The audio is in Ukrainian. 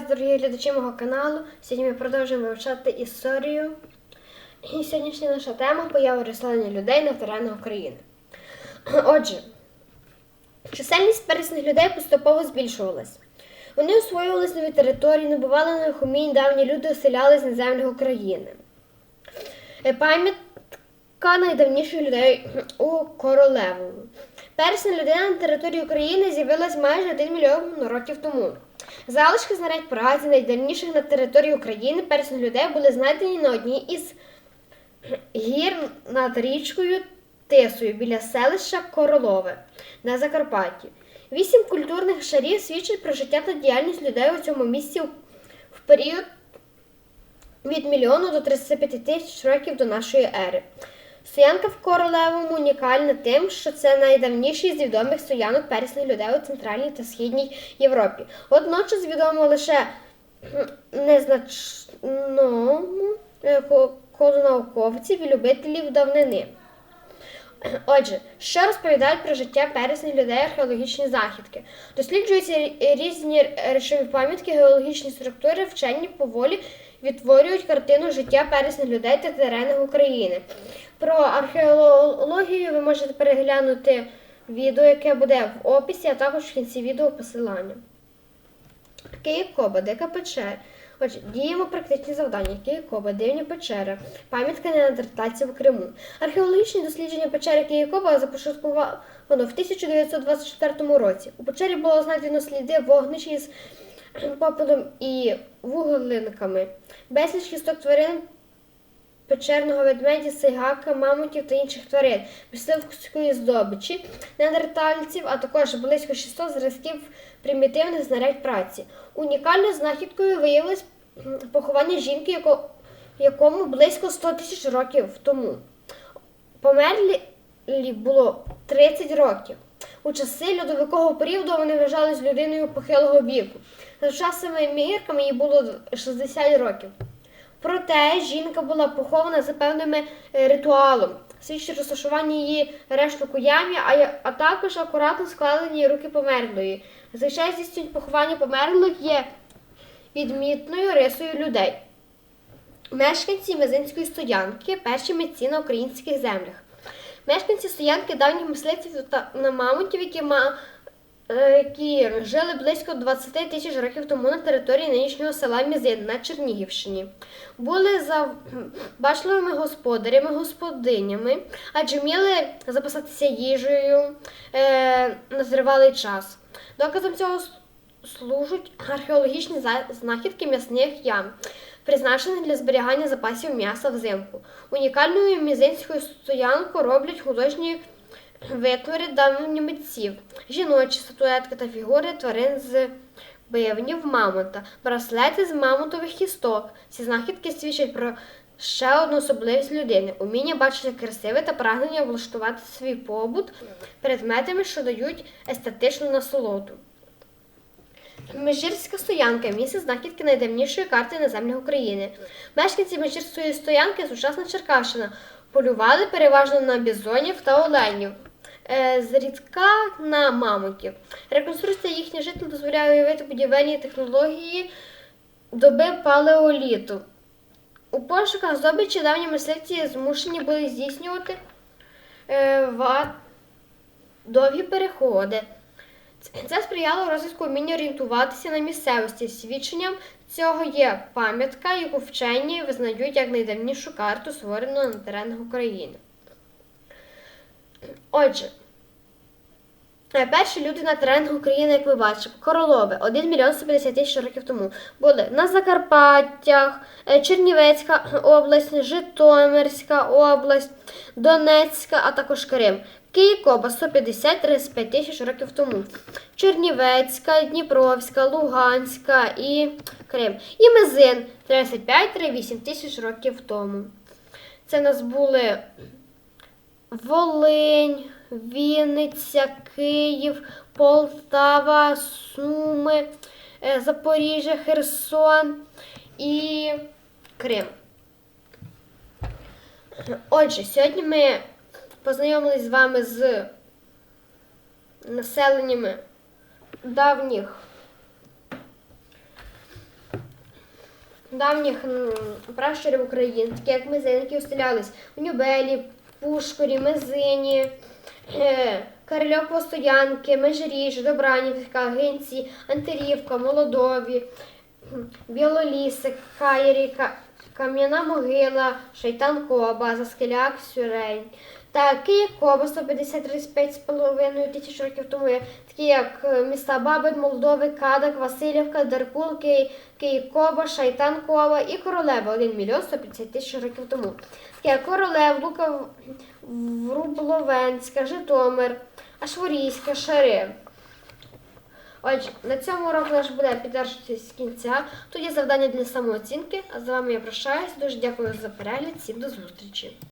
Дорогі глядачі мого каналу. Сьогодні ми продовжуємо вивчати історію. І сьогоднішня наша тема поява розселення людей на теренах України. Отже, чисельність пересних людей поступово збільшувалась. Вони освоювалися нові території, набували нових умінь, давні люди оселялись на землях України. Е, Пам'ятка найдавніших людей у Королевому. Пересна людина на території України з'явилась майже 1 мільйон років тому. Залишки знарядь праці найдавніших на території України пересних людей були знайдені на одній із гір над річкою Тисою біля селища Королове на Закарпатті. Вісім культурних шарів свідчать про життя та діяльність людей у цьому місці в період від мільйону до 35 тисяч років до нашої ери. Стоянка в Королевому унікальна тим, що це найдавніший з відомих стоянок пересних людей у Центральній та Східній Європі. Водночас відомо лише незначному коло науковців і любителів давнини. Отже, що розповідають про життя пересних людей археологічні західки? Досліджуються різні речові пам'ятки, геологічні структури, вчені поволі відтворюють картину життя пересних людей та теренах України. Про археологію ви можете переглянути відео, яке буде в описі, а також в кінці відео посилання. Київ Коба, дика печера. Отже, діємо практичні завдання. Київ Коба, дивні печери, пам'ятка неандертальців в Криму. Археологічні дослідження печери Київ започаткувано в 1924 році. У печері було знайдено сліди вогнищ із попелом і вуглинками, безліч кісток тварин печерного ведмедя, сайгака, мамонтів та інших тварин, мисливської здобичі, неандертальців, а також близько 600 зразків примітивних знарядь праці. Унікальною знахідкою виявилось поховання жінки, яко- якому близько 100 тисяч років тому. Померлі було 30 років. У часи льодовикового періоду вони вважались людиною похилого віку. За сучасними мірками їй було 60 років. Проте жінка була похована за певним е, ритуалом, свідчить розташування її решток у ямі, а, також акуратно складені руки померлої. Зазвичай поховання померлих є відмітною рисою людей. Мешканці Мезинської стоянки перші митці на українських землях. Мешканці стоянки давніх мисливців та на мамонтів, які, які жили близько 20 тисяч років тому на території нинішнього села Мізин на Чернігівщині. Були забачливими господарями, господинями, адже вміли запасатися їжею е, на тривалий час. Доказом цього служать археологічні знахідки м'ясних ям, призначених для зберігання запасів м'яса взимку. Унікальною мізинською стоянку роблять художні витвори давніх митців, жіночі статуетки та фігури тварин з бивнів мамонта, браслети з мамонтових кісток. Ці знахідки свідчать про ще одну особливість людини уміння бачити красиве та прагнення влаштувати свій побут предметами, що дають естетичну насолоду. Межирська стоянка місце знахідки найдавнішої карти на землях України. Мешканці Межирської стоянки, сучасна Черкащина, полювали переважно на бізонів та оленів, зрідка на мамонтів. Реконструкція їхніх житлів дозволяє уявити будівельні технології доби палеоліту. У пошуках здобичі давні мисливці змушені були здійснювати е, довгі переходи. Це сприяло розвитку вміння орієнтуватися на місцевості. Свідченням цього є пам'ятка, яку вчені визнають як найдавнішу карту, створену на теренах України. Отже, е, перші люди на теренах України, як ви бачите, Королови 1 мільйон 150 тисяч років тому були на Закарпаттях, е, Чернівецька область, Житомирська область, Донецька, а також Крим. Київкоба 150-35 тисяч років тому. Чернівецька, Дніпровська, Луганська і Крим. І Мезин 35-38 тисяч років тому. Це в нас були Волинь, Вінниця, Київ, Полтава, Суми, е, Запоріжжя, Херсон і Крим. Отже, сьогодні ми познайомились з вами з населеннями давніх давніх пращурів України, такі як Мизинки, устелялись в Нюбелі, Пушкорі, Мизині, е, Карельок Постоянки, Межиріж, Добранівка, Гинці, Антирівка, Молодові, Білолісик, Каєрі, Кам'яна могила, Шайтан База, Скеляк, Сюрень. Та Київ Коба 153,5 тисяч років тому такі як е, міста Бабин, Молдови, Кадак, Васильівка, Деркул, Київ, Шайтан Коба і Королева 1 мільйон 150 тисяч років тому. Такі як Королев, Лука, Врубловенська, Житомир, Ашворійська, Шари. Отже, на цьому урок наш буде підтверджуватися з кінця. Тут є завдання для самооцінки. А з вами я прощаюсь. Дуже дякую за перегляд. Всім до зустрічі.